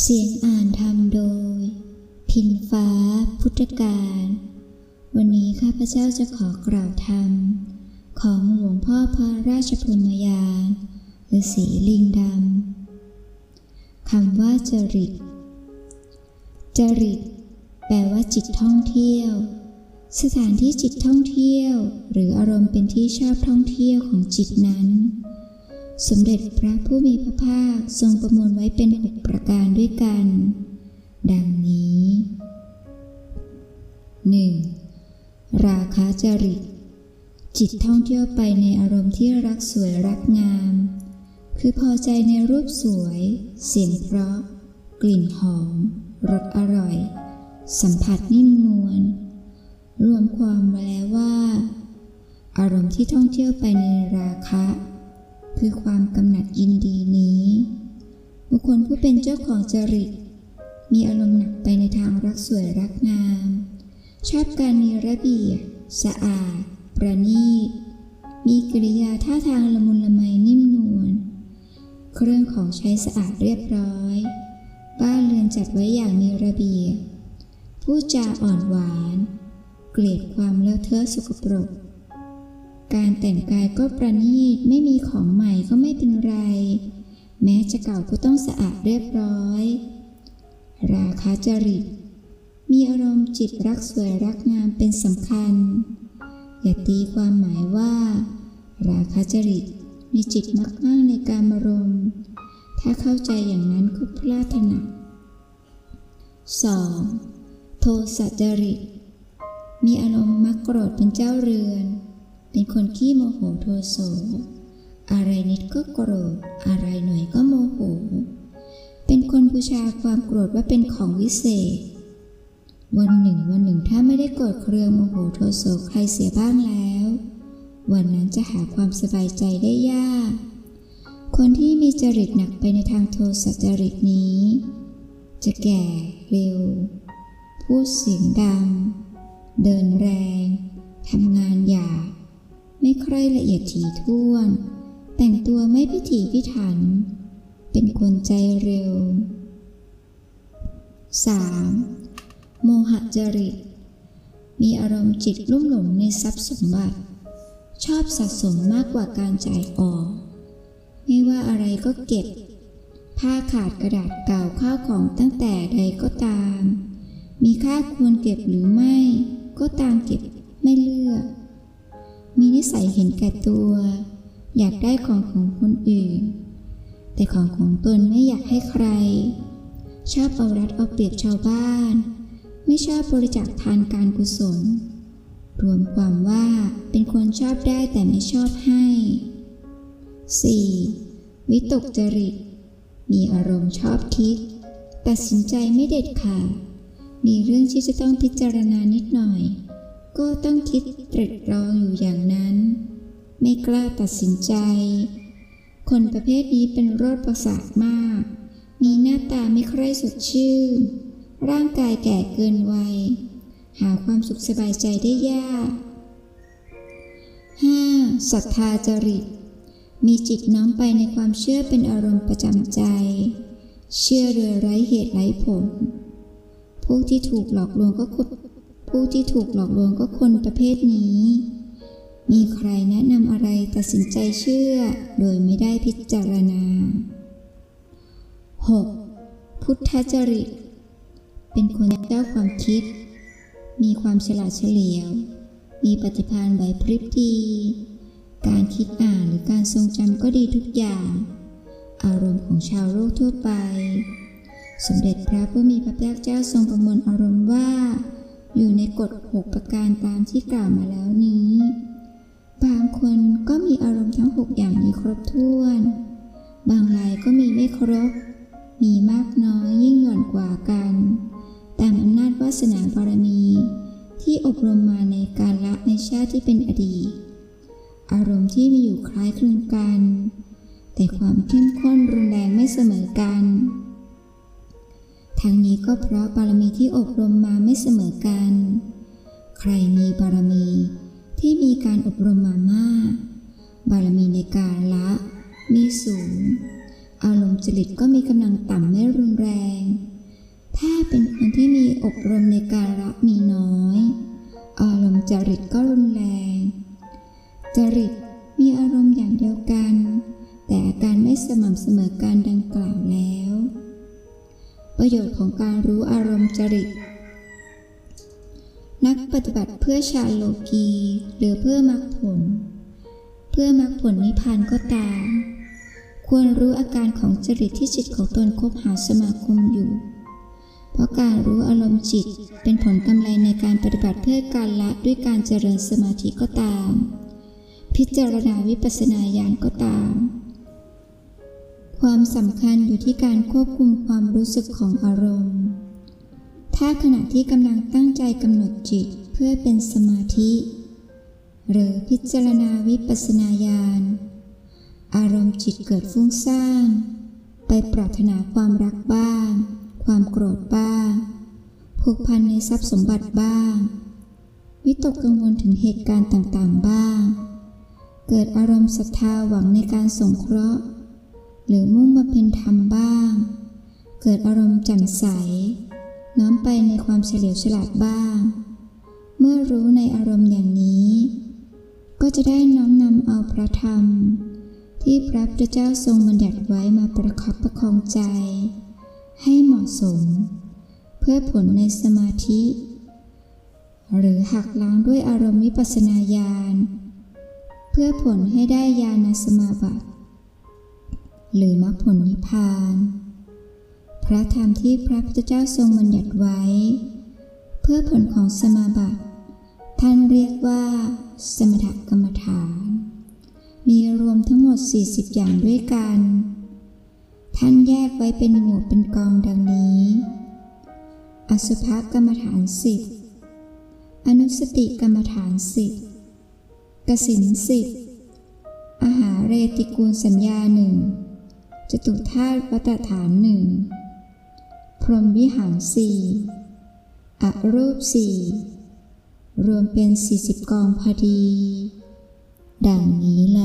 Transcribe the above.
เสียงอ่านธรรมโดย พินฟ้าพุทธการ วันนี้ข้าพเจ้าจะขอกล่าวธรรม ของหลวงพ่อพระราชพรมยานฤาษีลิงดำคำว่าจริต จริต แปลว่าจิตท่องเที่ยว สถานที่จิตท่องเที่ยว หรืออารมณ์เป็นที่ชอบท่องเที่ยวของจิตนั้น สมเด็จพระผู้มีพระภาคทรงประมวลไว้เป็นหกประการด้วยกัน ดังนี้ 1. ราคะจริต จิตท่องเที่ยวไปในอารมณ์ที่รักสวยรักงาม คือพอใจในรูปสวย เสียงเพราะ กลิ่นหอม รสอร่อย สัมผัสนิ่มนวล รวมความมาแล้วว่า อารมณ์ที่ท่องเที่ยวไปในราคะ คือความกำหนัดยินดีนี้ บุคคลผู้เป็นเจ้าของจริต มีอารมณ์หนักไปในทางรักสวยรักงาม ชอบการมีระเบียบสะอาด ประณีต มีกิริยาท่าทางละมุนละไมนิ่มนวล เครื่องของใช้สะอาดเรียบร้อย บ้านเรือนจัดไว้อย่างมีระเบียบ ผู้จาอ่อนหวาน เกลียดความเลอะเทอะสกปรก การแต่งกายก็ประณีตไม่มีของใหม่ก็ไม่เป็นไร แม้จะเก่าก็ต้องสะอาดเรียบร้อย ราคาจริต มีอารมณ์จิตรักสวยรักงามเป็นสำคัญ อย่าตีความหมายว่า ราคาจริตมีจิตมักมากในการอารมถ้าเข้าใจอย่างนั้นก็พลาดถนัด 2. โทสะจริต มีอารมณ์มักโกรธเป็นเจ้าเรือน เป็นคนขี้โมโหโทโส อะไรนิดก็โกรธ อะไรหน่อยก็โมโห เป็นคนบูชาความโกรธว่าเป็นของวิเศษ วันหนึ่งวันหนึ่งถ้าไม่ได้โกรธเครืองโมโหโทโสใครเสียบ้างแล้ว วันนั้นจะหาความสบายใจได้ยาก คนที่มีจริตหนักไปในทางโทสะจริตนี้ จะแก่เร็ว พูดเสียงดัง เดินแรง ทำงานหยาบ ไม่ใคร่ละเอียดถี่ถ้วน แต่งตัวไม่พิถีพิถัน เป็นคนใจเร็ว 3. โมหจริต มีอารมณ์จิตลุ่มหลงในทรัพย์สมบัติ ชอบสะสมมากกว่าการจ่ายออก ไม่ว่าอะไรก็เก็บ ผ้าขาดกระดาษเก่าข้าวของตั้งแต่ใดก็ตาม มีค่าควรเก็บหรือไม่ ก็ตามเก็บไม่เลื สัยเห็นแก่ตัว อยากได้ของของคนอื่น แต่ของของตนไม่อยากให้ใคร ชอบเอารัดเอาเปรียบชาวบ้าน ไม่ชอบบริจาคทานการกุศล รวมความว่าเป็นคนชอบได้แต่ไม่ชอบให้ 4. วิตกจริต มีอารมณ์ชอบคิด ตัดสินใจไม่เด็ดขาดมีเรื่องที่จะต้องพิจารณานิดหน่อย ก็ต้องคิดตรึกตรองอยู่อย่างนั้น ไม่กล้าตัดสินใจ คนประเภทนี้เป็นโรคประสาทมาก มีหน้าตาไม่ค่อยสดชื่น ร่างกายแก่เกินวัย หาความสุขสบายใจได้ยาก 5. ศรัทธาจริต มีจิตน้อมไปในความเชื่อเป็นอารมณ์ประจำใจ เชื่อโดยไร้เหตุไร้ผล ผู้ที่ถูกหลอกลวงก็คน ผู้ที่ถูกหลอกลวงก็คนประเภทนี้ มีใครแนะนำอะไรตัดสินใจเชื่อ โดยไม่ได้พิจารณา 6. พุทธจริต เป็นคนเจ้าความคิด มีความฉลาดเฉลียว มีปฏิภาณไหวพริบดี การคิดอ่านหรือการทรงจำก็ดีทุกอย่าง อารมณ์ของชาวโลกทั่วไป สมเด็จพระผู้มีพระภาคเจ้าทรงประมวลอารมณ์ว่า อยู่ในกฎหกประการตามที่กล่าวมาแล้วนี้ บางคนก็มีอารมณ์ทั้งหกอย่างนี้ครบถ้วน บางรายก็มีไม่ครบ มีมากน้อยยิ่งหย่อนกว่ากัน ตามอำนาจวาสนาบารมี ที่อบรมมาในการละในชาติที่เป็นอดีต อารมณ์ที่มีอยู่คล้ายคลึงกัน แต่ความเข้มข้นรุนแรงไม่เสมอกัน ทั้งนี้ก็เพราะบารมีที่อบรมมาไม่เสมอกัน ใครมีบารมีที่มีการอบรมมามาก บารมีในการละมีสูง อารมณ์จริตก็มีกำลังต่ำไม่รุนแรง ถ้าเป็นคนที่มีอบรมในการละมีน้อย อารมณ์จริตก็รุนแรง การรู้อารมณ์จริต นักปฏิบัติเพื่อชาโลกีหรือเพื่อมรรคผล เพื่อมรรคผลนิพพานก็ตาม ควรรู้อาการของจริตที่จิตของตนคบหาสมาคมอยู่ เพราะการรู้อารมณ์จิตเป็นผลกำไรในการปฏิบัติเพื่อการละด้วยการเจริญสมาธิก็ตาม พิจารณาวิปัสสนาญาณก็ตาม ความสำคัญอยู่ที่การควบคุมความรู้สึกของอารมณ์ ถ้าขณะที่กำลังตั้งใจกำหนดจิตเพื่อเป็นสมาธิ หรือพิจารณาวิปัสสนาญาณ อารมณ์จิตเกิดฟุ้งซ่านไปปรารถนาความรักบ้าง ความโกรธบ้าง ผูกพันในทรัพย์สมบัติบ้าง วิตกกังวลถึงเหตุการณ์ต่างๆบ้าง เกิดอารมณ์ศรัทธาหวังในการสงเคราะห์ หรือมุ่งบำเพ็ญธรรมบ้าง เกิดอารมณ์แจ่มใส น้อมไปในความเฉลียวฉลาดบ้าง เมื่อรู้ในอารมณ์อย่างนี้ ก็จะได้น้อมนำเอาพระธรรม ที่พระพุทธเจ้าทรงบัญญัติไว้มาประคับประคองใจ ให้เหมาะสม เพื่อผลในสมาธิ หรือหักล้างด้วยอารมณ์วิปัสสนาญาณเพื่อผลให้ได้ญาณสมาบัติ หรือมรรคผลนิพพาน พระธรรมที่พระพุทธเจ้าทรงบัญญัติไว้ เพื่อผลของสมาบัติ ท่านเรียกว่า สมถกรรมฐาน มีรวมทั้งหมด 40 อย่างด้วยกัน ท่านแยกไว้เป็นหมวดเป็นกองดังนี้ อสุภกรรมฐานสิบอนุสติกรรมฐานสิบกสินสิบอาหารเรติกูลสัญญาหนึ่ง จตุธาตุวัตฐานหนึ่งพรหมวิหารสี่อรูปสี่รวมเป็น 40 กองพอดี ดังนี้แล